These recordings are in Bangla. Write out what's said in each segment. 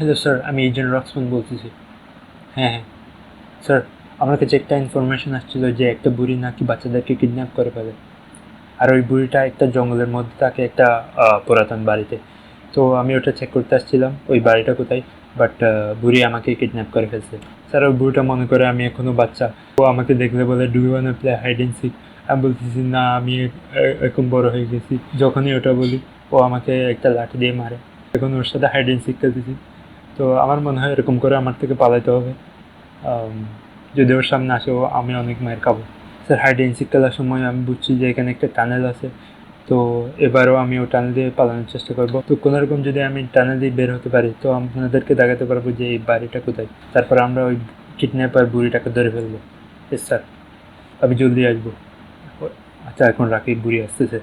হ্যালো, স্যার, আমি এজেন্ট রক্সমান বলতেছি। হ্যাঁ হ্যাঁ। স্যার আমার কাছে একটা ইনফরমেশন আসছিল যে একটা বুড়ি নাকি বাচ্চাদেরকে কিডন্যাপ করে ফেলে। আর ওই বুড়িটা একটা জঙ্গলের মধ্যে থাকে একটা পুরাতন বাড়িতে। তো আমি ওটা চেক করতে আসছিলাম, ওই বাড়িটা কোথায়? বাট বুড়ি আমাকে কিডন্যাপ করে ফেলছে। স্যার, ওই বুড়িটা মনে করে আমি এখনও বাচ্চা। ও আমাকে দেখলে বলে do you want play hide and seek আমি বলতেছি, না, আমি এরকম বড় হয়ে গেছি। যখনই ওটা বলি, ও আমাকে একটা লাঠি দিয়ে মারে। এখন ওর সাথে হাইড এন্ড সিক খেলতেছি। তো আমার মনে হয় এরকম করে আমার থেকে পালাইতে হবে। যদি ওর সামনে আসে, ও আমি অনেক মায়ের খাব। স্যার হাইড এন্ড সিক খেলার সময় আমি বুঝছি যে এখানে একটা টানেল আছে। তো এবারও আমি ও টানেল দিয়ে পালানোর চেষ্টা করব। তো কোনোরকম যদি আমি টানেল দিয়ে বের হতে পারি, তো আপনাদেরকে দেখাতে পারব যে এই বাড়িটা কোথায়। তারপর আমরা ওই কিডন্যাপার বুড়িটাকে ধরে ফেলব। এস স্যার আমি জলদি আসব। আচ্ছা এখন রাখি, বুড়ি আসতেছে।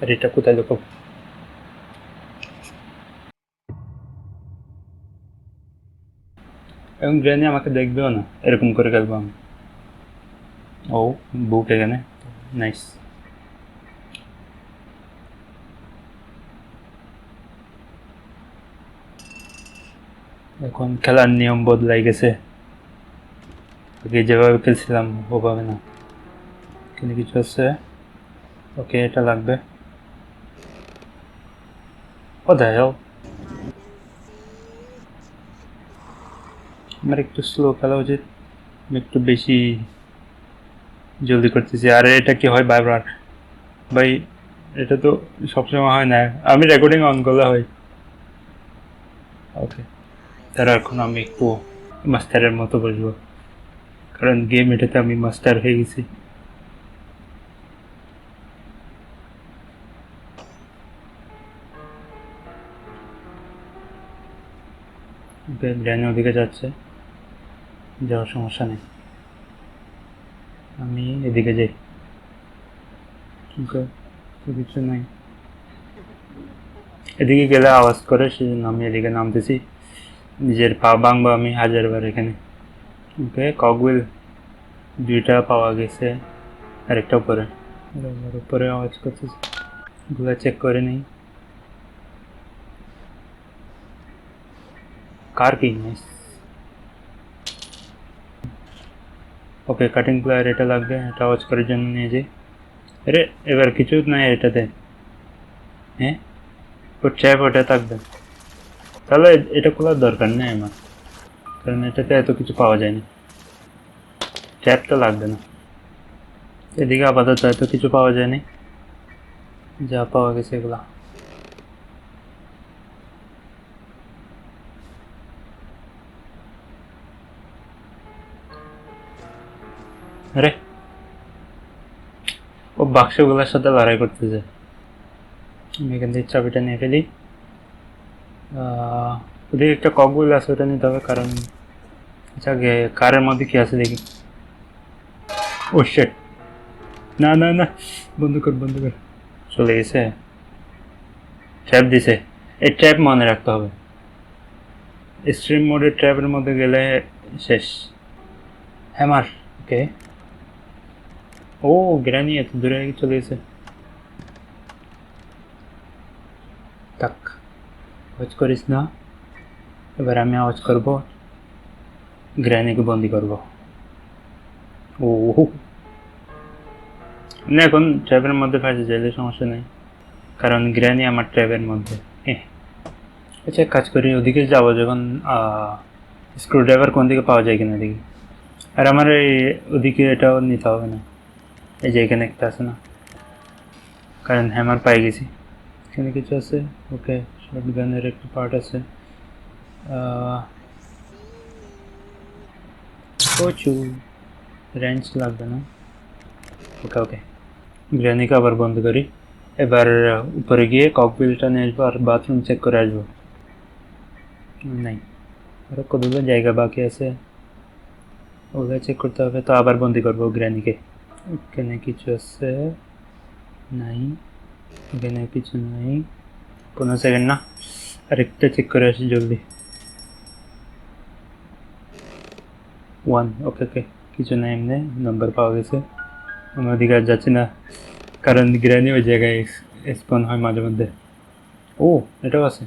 আর এটা কোথায় লুকাবো এবং গ্রেনি আমাকে দেখবেও না, এরকম করে খেলব আমি। ও বুক এখানে। নাইস এখন খেলার নিয়ম বদলাই গেছে। আগে যেভাবে খেলছিলাম, ওভাবে না। কিন্তু কিছু আছে? ওকে, এটা লাগবে। ও হ্যাঁ আমার একটু স্লো খেলা উচিত। একটু বেশি জলদি করতেছি। আর এটা কি হয় বারবার? ভাই, এটা তো সবসময় হয় না। আমি রেকর্ডিং অন করলে হয়। ওকে তার এখন আমি একটু মাস্টারের মতো বসবো। কারণ গেম এটাতে আমি মাস্টার হয়ে গেছি। ব্রেন ওদিকে যাচ্ছে। যাওয়ার সমস্যা নেই। আমি এদিকে যাই। ওকে তো কিছু নাই। এদিকে গেলে আওয়াজ করে, সেজন্য আমি এদিকে নামতেছি। নিজের পা ভাঙবো আমি হাজারবার এখানে। ওকে ককউইল দুইটা পাওয়া গেছে, আরেকটা উপরে। উপরে আওয়াজ করতেছে। এগুলো চেক করে নেই। কার কি নাইস ওকে কাটিং প্লেয়ার এটা লাগবে, এটা আওয়াজ করার জন্য নিয়ে যাই। আরে, এবার কিছু নাই এটাতে। হ্যাঁ? ও ট্যাপ ওটা থাকবে। তাহলে এটা খোলার দরকার নেই আমার। কারণ এটাতে এত কিছু পাওয়া যায় না। ট্যাপটা লাগবে না। এদিকে আপাতত এত কিছু পাওয়া যায়নি যা পাওয়া গেছে এগুলা। আরে, ও বাক্সগুলোর সাথে লড়াই করতেছে। আমি এখান থেকে চাবিটা নিয়ে ফেলি। ওদিকে একটা ককগুলো আছে, ওটা নিতে হবে, কারণ আচ্ছা কারের মধ্যে কি আছে দেখি। ও শেট না না না, বন্ধ কর বন্ধ কর। চলে গেছে। ট্র্যাপ দিছে। এই ট্র্যাপ মনে রাখতে হবে। স্ট্রিম মোডের ট্র্যাপের মধ্যে গেলে শেষ। হ্যামার ওকে ও গ্রানি এত দূরে চলে গেছে তাক আওয়াজ করিস না এবার আমি আওয়াজ করব গ্রানিকে বন্দি করব ও না এখন ট্র্যাবের মধ্যে ফাঁসে যাইলে সমস্যা নেই কারণ গ্রানি আমার ট্র্যাবের মধ্যে এহ। আচ্ছা কাজ করি ওদিকে যাব যখন স্ক্রু ড্রাইভার কোন দিকে পাওয়া যায় কিনা দেখি আর আমার এই ওদিকে এটাও নিতে হবে না এই যে এখানে একটা আছে না? কারণ হ্যামার পাই গেছি। এখানে কিছু আছে? ওকে শর্ট গানের একটা পার্ট আছে। প্রচুর রেঞ্জ লাগবে না? ওকে ওকে। গ্র্যানিকে আবার বন্ধ করি। এবার উপরে গিয়ে ককবিলটা নিয়ে আসব আর বাথরুম চেক করে আসব। নাই। আরও কতগুলো জায়গা বাকি আছে? ওগুলো চেক করতে হবে, তো আবার বন্দি করব গ্র্যানিকে এখানে কিছু আছে? নাই। এখানে কিছু নাই। পনেরো সেকেন্ড না। আরেকটা চেক করে আসি জলদি। ওয়ান ওকে ওকে কিছু নাই এমনি নাম্বার পাওয়া গেছে। আমি ওদিকে আর যাচ্ছি না। কারণ গ্র্যানি ওই জায়গায় স্পন হয় মাঝে মধ্যে। ও, এটাও আছে।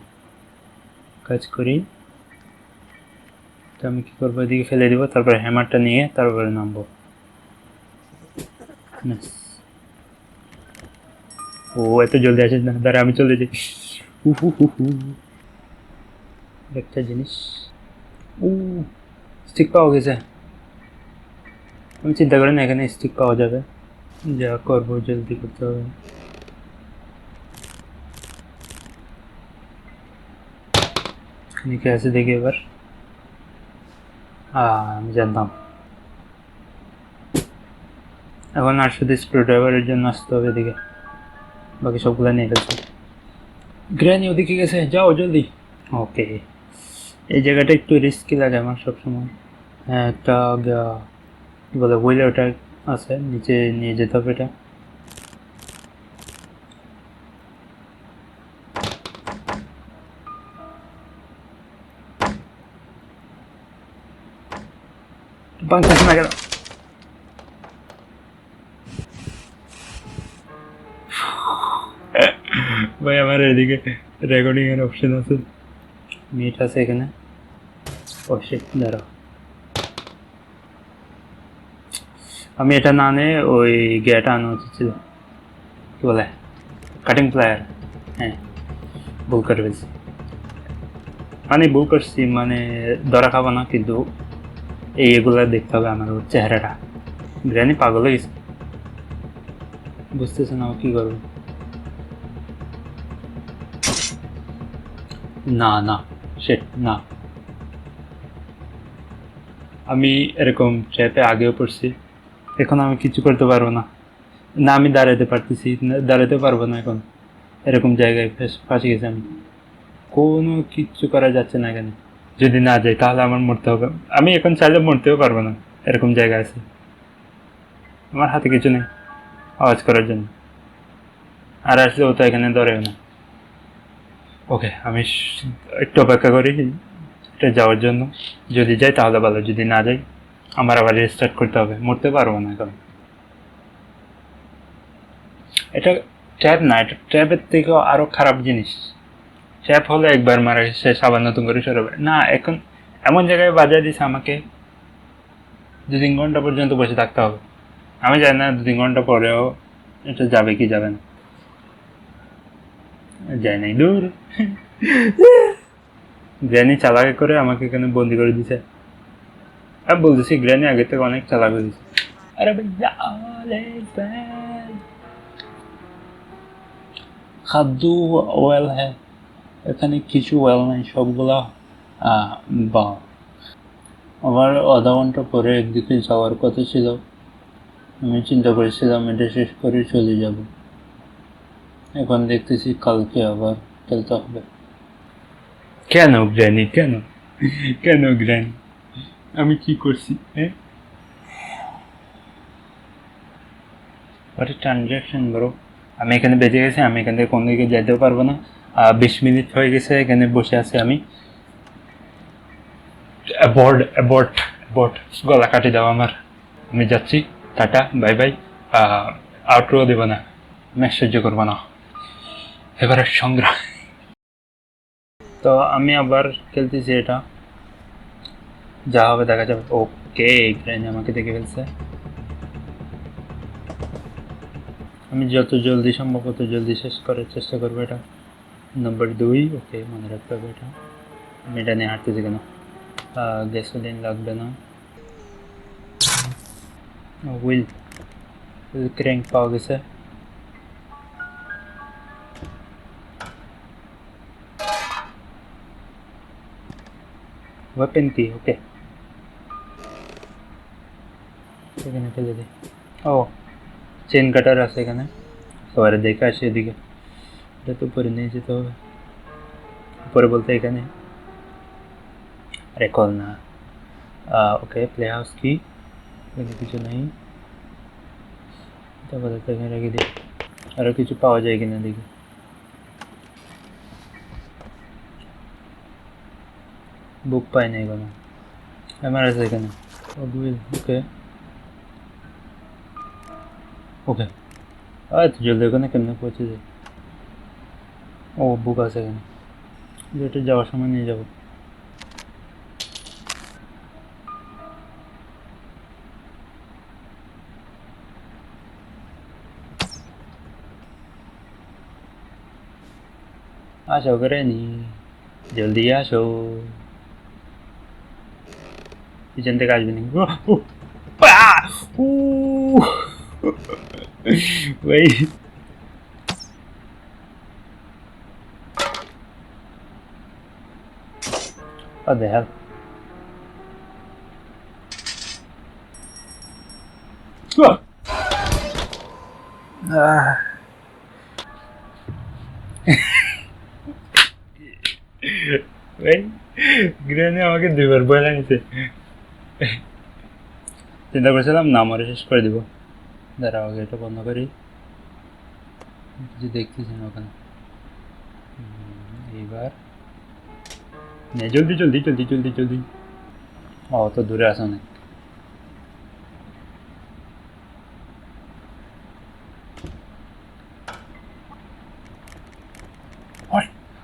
কাজ করি। তো আমি কী করব? এদিকে ফেলে দিব, তারপরে হ্যামারটা নিয়ে তারপরে নামবো। ব্যাস। ও এত জলদি আসিস না দাঁড়া আমি চলে যাই হু হু হু হু একটা জিনিস ও স্টিক পাওয়া গেছে আমি চিন্তা করি না এখানে স্টিক পাওয়া যাবে যা করব জলদি করতে হবে এখানে কি আছে দেখি এবার আহ, আমি জানতাম এখন আর শুধু স্ক্রু ড্রাইভারের জন্য আসতে হবে এদিকে। বাকি সবগুলো নিয়ে গেছে। গ্র্যানি ওদিকে গেছে? যাও জলদি। ওকে এই জায়গাটা একটু রিস্কি লাগে আমার সবসময়। হ্যাঁ একটা কি বলে হুইলে ওটা আছে নিচে নিয়ে যেতে হবে এটা। বাংলাদেশ না কেন আমার এদিকে রেকর্ডিং এর অপশন আছে। মিট আছে এখানে। ও দাঁড়াও। আমি এটা না নে ওই গেটা আনা উচিত ছিল কি বলে? কাটিং প্লায়ার হ্যাঁ ভুল করে ফেলছি। মানে ভুল করছি মানে ধরা খাব না, কিন্তু এই এগুলো দেখতে হবে আমার চেহারাটা। বিরিয়ানি পাগল হয়ে গেছে। বুঝতেছে না কি করবে। না না সেট না। আমি এরকম ট্র্যাপে আগেও পড়ছি। এখন আমি কিছু করতে পারব না। না, আমি দাঁড়াতে পারতেছি দাঁড়াতে পারব না এখন। এরকম জায়গায় ফেস- ফাঁসে গেছি আমি। কোনো কিচ্ছু করা যাচ্ছে না এখানে। যদি না যাই, তাহলে আমার মরতে হবে। আমি এখন চাইলে মরতেও পারব না। এরকম জায়গা আছে। আমার হাতে কিছু নেই। আওয়াজ করার জন্য। আর আসলে ও তো এখানে ধরেও না। ওকে, আমি একটু অপেক্ষা করি এটা যাওয়ার জন্য। যদি যাই তাহলে ভালো, যদি না যাই, আমার আবার রেস্টার্ট করতে হবে। মরতে পারব না এখন। এটা ট্যাব না, এটা ট্যাবের থেকেও আরও খারাপ জিনিস। ট্যাপ হলে একবার মারা শেষ আবার নতুন করে শুরু না, এখন এমন জায়গায় বাজায় দিছে আমাকে। দু তিন ঘণ্টা পর্যন্ত বসে থাকতে হবে। আমি জানি না দু তিন ঘণ্টা পরেও এটা যাবে কি যাবে না। যায় নাই দূর। গ্র্যানি চালাকি করে আমাকে এখানে বন্দি করে দিছে। আমি বলতেছি, গ্র্যানি আগে থেকে অনেক চালাক হয়ে দিছে আরে খাদ্য ওয়েল হ্যাঁ এখানে কিছু ওয়েল নাই, সবগুলা বা। আমার আধা ঘণ্টা পরে একদিকে যাওয়ার কথা ছিল। আমি চিন্তা করেছিলাম, এটা শেষ করে চলে যাব। এখন দেখতেছি কালকে আবার খেলতে হবে। কেন গ্র্যানি কেন? কেন গ্র্যানি আমি কি করছি হ্যাঁ ট্রানজ্যাকশন ব্রো আমি এখানে বেঁচে গেছি আমি এখান থেকে কোন দিকে যেতেও পারব না। আহ, বিশ মিনিট হয়ে গেছে এখানে বসে আছি আমি। অ্যাবর্ড অ্যাবর্ড অ্যাবর্ড গলা কাটি দাও আমার। আমি যাচ্ছি। Tata bye by. আউটরো দেবো না। সহ্য করব না। এবারে সংগ্রাম তো আমি আবার খেলতেছি এটা। যা হবে দেখা যাবে। ওকে গ্রেন আমাকে দেখে ফেলছে। আমি যত জলদি সম্ভব তত জলদি শেষ করার চেষ্টা করব এটা। নম্বর দুই, ওকে, মনে রাখতে হবে এটা। আমি এটা নিয়ে হাঁটতেছি কেন? গ্যাসোলিন লাগবে না। হুইল হুইল ক্র্যাঙ্ক পাওয়া গেছে। ওয়েপেন কি ওকে এখানে ফেলে দিই ও চেন কাটার আছে এখানে সবারে দেখে আসি এদিকে এটা তো উপরে নিয়ে যেতে হবে উপরে বলতে এখানে আরে কল না ওকে প্লে হাউস কি এখানে কিছু নেই তারপরে তো এখানে রেখে দিই আরও কিছু পাওয়া যায় কিনা দেখি বুক পাই নাই কোনো। এমআর আছে এখানে ওকে। ওকে। তো জলদি ওখানে কেমনে পৌঁছে যায় ও বুক আছে এখানে যেটা যাওয়ার সময় নিয়ে যাব। আসো করে নি জলদি আসো পিছন থেকে আসবে নি ও, ও, আহ! উ! Wait. What the hell? Ah! Ah. ভাই গ্রেনে আমাকে দুইবার বয়ে লাগিয়েছে চিন্তা করেছিলাম না মরে শেষ করে দিব। দাঁড়াও, আগে এটা বন্ধ করি। কিছু না ওখানে। এইবার। জলদি জলদি জলদি জলদি জলদি। ও তো দূরে আসো না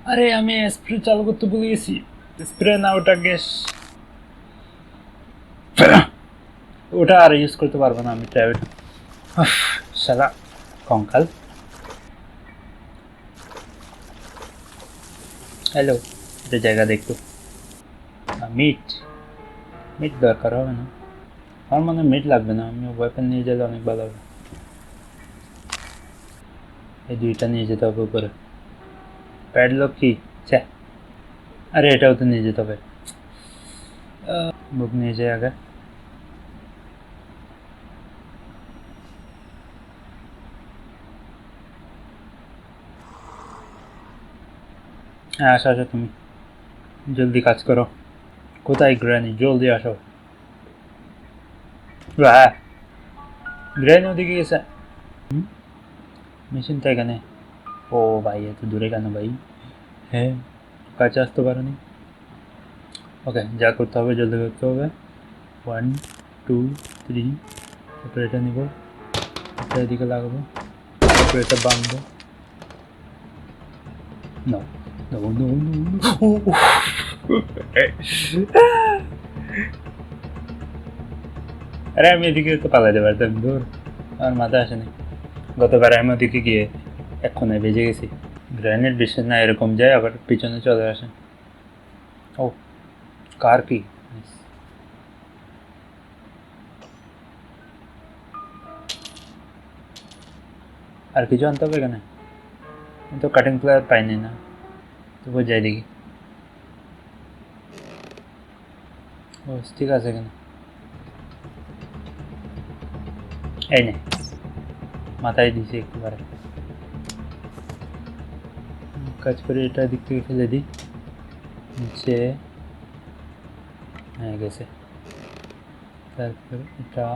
আরে, আমি স্প্রে চালু করতে ভুলে গেছি। স্প্রে না, ওটা গ্যাস। ওটা আর ইউজ করতে পারব না আমি ট্যাবলেট সারা কঙ্কাল। হ্যালো এটা জায়গা দেখতো মিট মিট দরকার হবে না। আমার মনে মিট লাগবে না আমি ওয়েপেন নিয়ে গেলে অনেক ভালো হবে। এই দুইটা নিয়ে যেতে হবে উপরে। প্যাডলক কি? আরে এটাও তো নিয়ে যেতে হবে। বুক নিয়ে যাই আগে। হ্যাঁ আসো আসো তুমি। জলদি কাজ করো। কোথায় গ্র্যানি? জলদি আসো। হ্যাঁ। গ্র্যানি ওদিকে গেছে? মেশিনটা এখানে। ও ভাই এত দূরে কেন ভাই? হ্যাঁ। কাছে আসতে পারোনি। ওকে যা করতে হবে জলদি করতে হবে। ওয়ান টু থ্রি তারপরে এটা নিব। এটা এদিকে লাগাবো তারপরে এটা বাঁধবো। No. No, no, no, no. আরে আমি এদিকে তো পালাইতে পারতাম দূর। আমার মাথা আসেনি গতবার আমি ওদিকে গিয়ে এক্ষণে বেজে গেছি। গ্র্যানেড বিশ্বাস না এরকম যায় আবার পিছনে চলে আসে। ও কার কি? আর কিছু আনতে হবে আমি তো কাটিং প্লেয়ার পাইনি না। তবু যাই দেখি ও ঠিক আছে এখানে এই নে মাথায় দিছি একবারে কাজ করে এটা দিক থেকে ফেলে দিই নিচে হয়ে গেছে তারপর এটা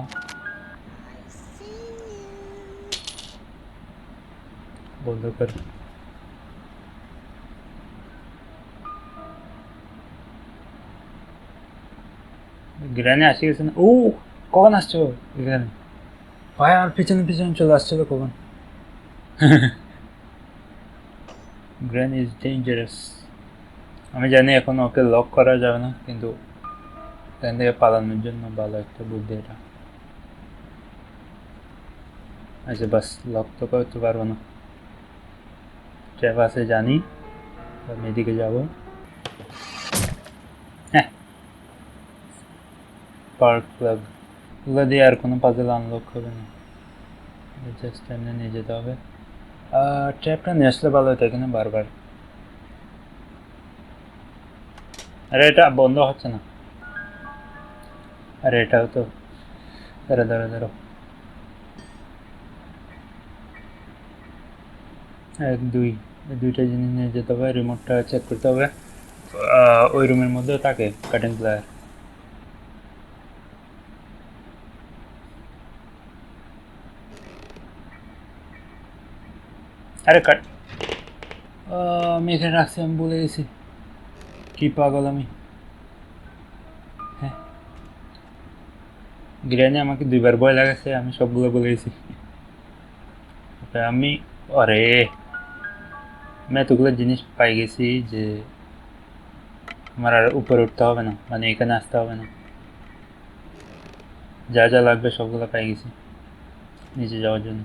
বন্ধ কর গ্রানে আসে গেছে না। ও কখন আসছো এখানে ভাই আর পিছনে পিছনে চলে আসছিল কখন? গ্র্যান ইজ ডেঞ্জারাস আমি জানি এখন ওকে লক করা যাবে না কিন্তু এখান থেকে পালানোর জন্য ভালো একটা বুদ্ধি এটা। আচ্ছা বাস লক তো করতে পারব না। ট্র্যাপ আছে জানি আমি এদিকে যাব হ্যাঁ পার্ক প্লাগ এগুলো দিয়ে আর কোনো পাজেল আনলক হবে না জাস্ট এমনি নিয়ে যেতে হবে ট্র্যাপটা নিয়ে আসলে ভালো হতো এখানে বারবার আরে এটা বন্ধ হচ্ছে না আরে এটাও তো দাঁড়া দাঁড়া দাঁড়ো এক দুই দুইটা জিনিস নিয়ে যেতে হবে রিমোটটা চেক করতে হবে ওই রুমের মধ্যে থাকে কাটিং প্লেয়ার আরে কাট। আমি এখানে রাখছি আমি বলে গেছি কি পাগল আমি। হ্যাঁ। গ্রেনে আমাকে দুইবার ভয় লাগাচ্ছে আমি সবগুলো বলে গেছি আমি আরে আমি এতগুলো জিনিস পাই গেছি যে আমার আর উপরে উঠতে হবে না মানে এখানে আসতে হবে না। যা যা লাগবে সবগুলো পেয়ে গেছি নিচে যাওয়ার জন্য।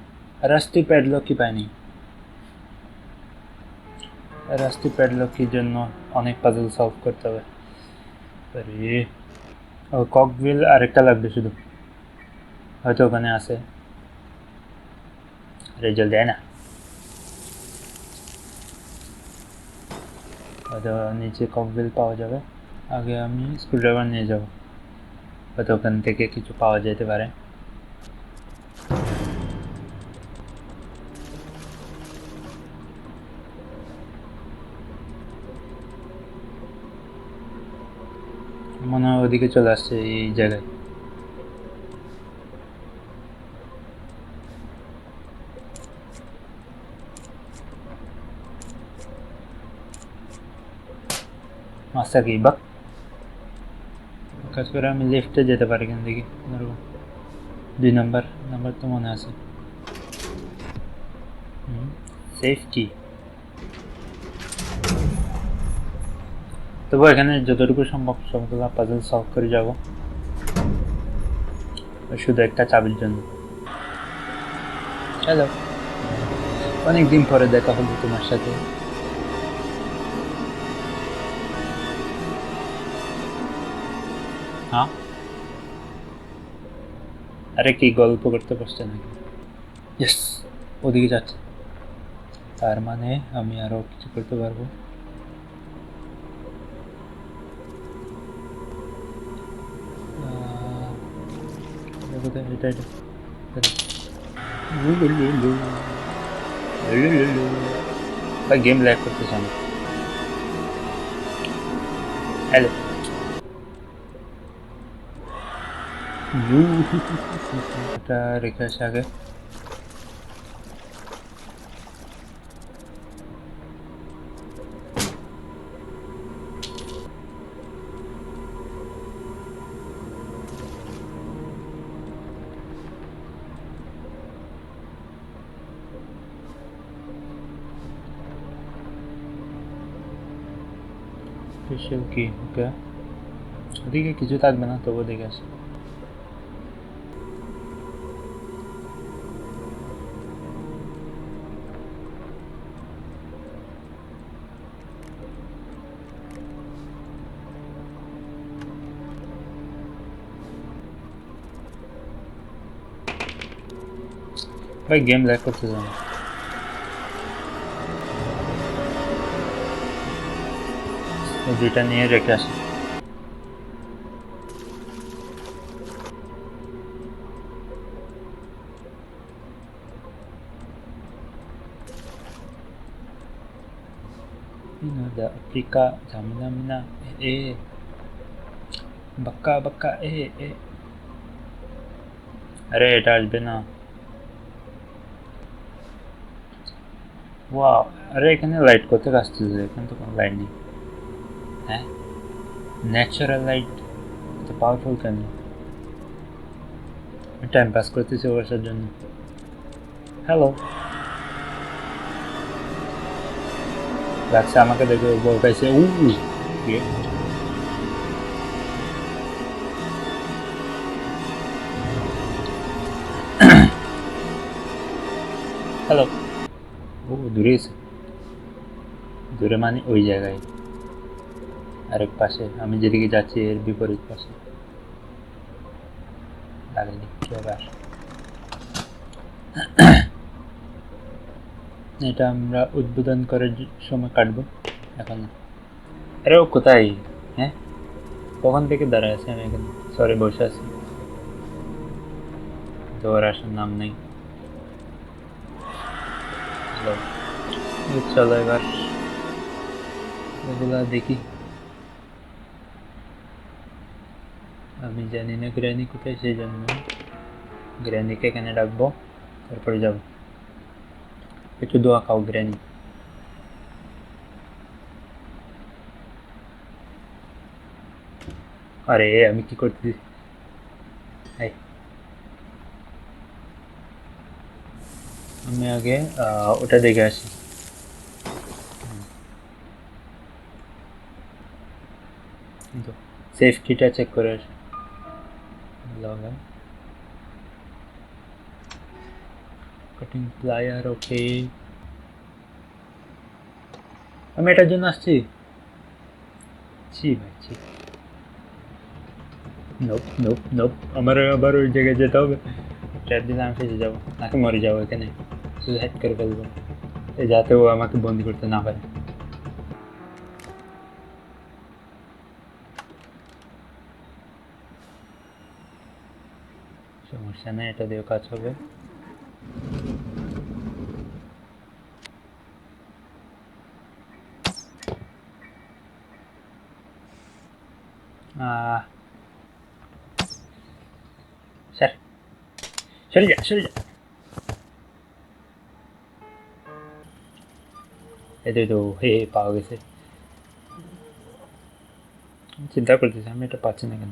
রাস্তি প্যাডলক কি পাইনি? রাস্তি প্যাডলকের জন্য অনেক পাজল সলভ করতে হবে আরে ও ককভিল আরেকটা লাগবে শুধু হয়তো ওখানে আছে রেজাল্ট দেয় না হয়তো নিচে ককভিল পাওয়া যাবে আগে আমি স্ক্রুড্রাইভার নিয়ে যাব হয়তো ওখান থেকে কিছু পাওয়া যেতে পারে ওদিকে চলে আসছে এই জায়গায়। মাস্টার কি, বাক? কাজ করে আমি লেফটে যেতে পারি থেকে ধরবো দুই নাম্বার নাম্বার তো মনে আছে। সেফ তবু এখানে যতটুকু সম্ভব সবগুলো পাজল সলভ করে যাব। শুধু একটা চাবির জন্য। হ্যালো অনেকদিন পরে দেখা হলো তোমার সাথে। হ্যাঁ? আরে কি গল্প করতে বসছে নাকি? ইয়েস ওদিকে যাচ্ছে। তার মানে আমি আরও কিছু করতে পারব। কোথায়? এটা এটা এটা। লু লু লু লু। লু লু লু লু। ভাই গেম ল্যাগ করতেছে আমি হ্যালো এটা রেখে আসে আগে স্পেশাল কি ওকে ওদিকে কিছু থাকবে না তবু দেখে আসে ভাই গেম ল্যাগ করতে জানো দুইটা নিয়ে রেখে আসি। Pinada Afrika Zamina Mina eh eh এ এ আরে, এটা আসবে না। ওয়াও, আরে, এখানে লাইট কোথায় আসতেছে? এখানে তো কোনো লাইট নেই। হ্যাঁ? ন্যাচারাল লাইট এত পাওয়ারফুল কেন টাইম পাস করতেছি বসার জন্য। হ্যালো লাগছে আমাকে দেখে বল পাইছে। উ। হ্যালো ও দূরে দূরে মানে ওই জায়গায়। আরেক পাশে, আমি যেদিকে যাচ্ছি এর বিপরীত পাশে। এটা আমরা উদ্বোধন করার সময় কাটবো, এখন। আরে ও কোথায়? হ্যাঁ? কখন থেকে দাঁড়ায় আছে আমি এখানে? সরি বসে আছি। তো ওর আসার নাম নেই। চলো চলো এবার। এগুলা দেখি। আমি জানি না গ্র্যানি কোথায় সেই জন্য গ্র্যানিকে এখানে রাখব, তারপরে যাব। একটু দোয়া খাও গ্র্যানি আরে, আমি কি করতেছি? আমি আগে ওটা দেখে আসি। সেফ কিটা চেক করে লগ কাটিং প্লায়ার ওকে আমি এটার জন্য আসছি? ছি ভাই, ছি। নোপ নোপ নোপ আমার আবার ওই জায়গায় যেতে হবে। ট্র্যাপ দিলে আমি ফেসে যাব। নাকি মরে যাব এখানে? হ্যাক করে ফেলব। যাতে ও আমাকে বন্দি করতে না পারে। নেই এটা দিয়েও কাজ হবে। স্যার তো হে পাওয়া গেছে। চিন্তা করতেছি, আমি এটা পাচ্ছি না কেন?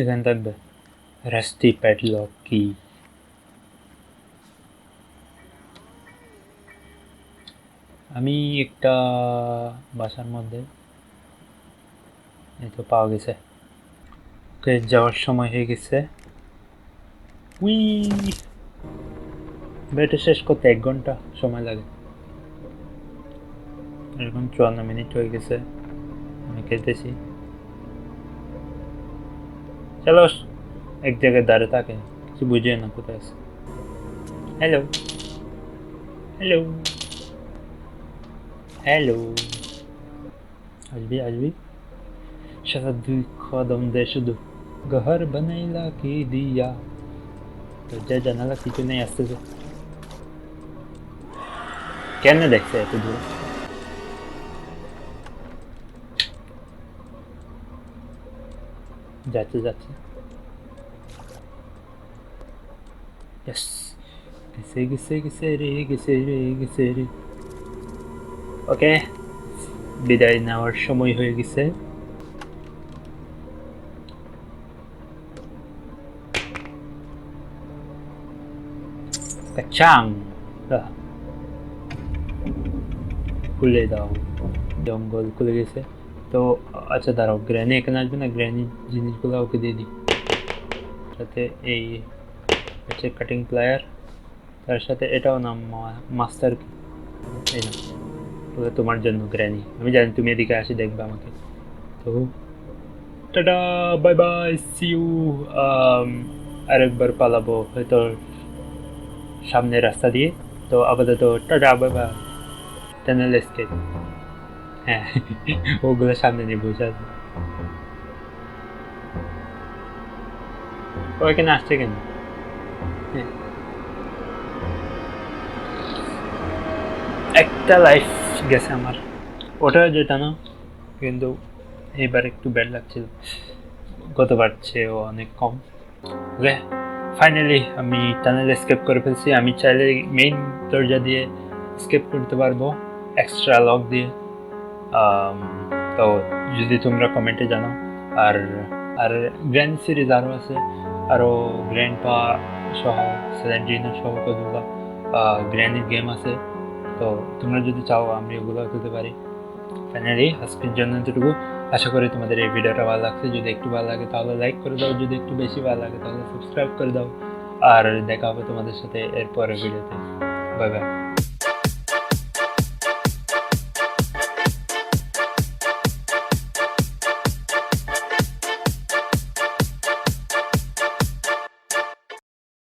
এখানে থাকবে। রাস্টি প্যাডলক কি আমি একটা বাসার মধ্যে এই তো পাওয়া গেছে। ওকে, যাওয়ার সময় হয়ে গেছে। উই! এটা শেষ করতে এক ঘণ্টা সময় লাগে। এরকম চুয়ান্ন মিনিট হয়ে গেছে। আমি খেলতেছি। চলো। এক জায়গায় দাঁড়িয়ে থাকে কিছু বুঝে না কোথায় আছে হ্যালো হ্যালো হ্যালো আসবি আসবি সারা দুই কদম দে শুধু ঘর বানাইলা কি দিয়া দরজা জানালা কিছু নেই আসতেছে কেন দেখছে এত দূর যাচ্ছে যাচ্ছে Yes. ওকে বিদায় নেওয়ার সময় হয়ে গেছে। কাচাং। খুলে দাও। জঙ্গল খুলে গেছে। তো আচ্ছা দাঁড়াও। গ্র্যানি এখানে আসবে না? গ্র্যানি জিনিসগুলো ওকে দিয়ে দিই। সাথে এই হচ্ছে কাটিং প্লায়ার তার সাথে এটাও নাম মাস্টার এই না তোমার জন্য গ্র্যানি আমি জানি, তুমি এদিকে আসি, দেখবে আমাকে। তো, tata bye bye see you আরেকবার পালাবো হয়তো সামনের রাস্তা দিয়ে। তো আপাতত, tata bye bye tunnel escape হ্যাঁ ওগুলো সামনে নিয়ে আছে। ও এখানে আসছে কেন। একটা লাইফ গেছে আমার। ওটা যেটা না, কিন্তু এবার একটু ব্যাড লাগছিল। গতবার চেয়েও অনেক কম। ফাইনালি আমি টানেল স্কেপ করে ফেলছি। আমি চাইলে মেইন দরজা দিয়ে স্কেপ করতে পারব এক্সট্রা লক দিয়ে। তো যদি তোমরা কমেন্টে জানাও। আর আর গ্র্যান্ড সিরিজ আরও আছে। আরও গ্র্যান্ড পা সহ স্যালেন্ডিনো সহ কতগুলো গ্র্যান্ডের গেম আছে। তো তোমরা যদি চাও, আমি ওগুলো খেলতে পারি। ফাইনালি আজকের জন্য এতটুকু। আশা করি তোমাদের এই ভিডিওটা ভালো লাগছে। যদি একটু ভালো লাগে, তাহলে লাইক করে দাও। যদি একটু বেশি ভালো লাগে, তাহলে সাবস্ক্রাইব করে দাও। আর দেখা হবে তোমাদের সাথে এরপরের ভিডিওতে। Bye bye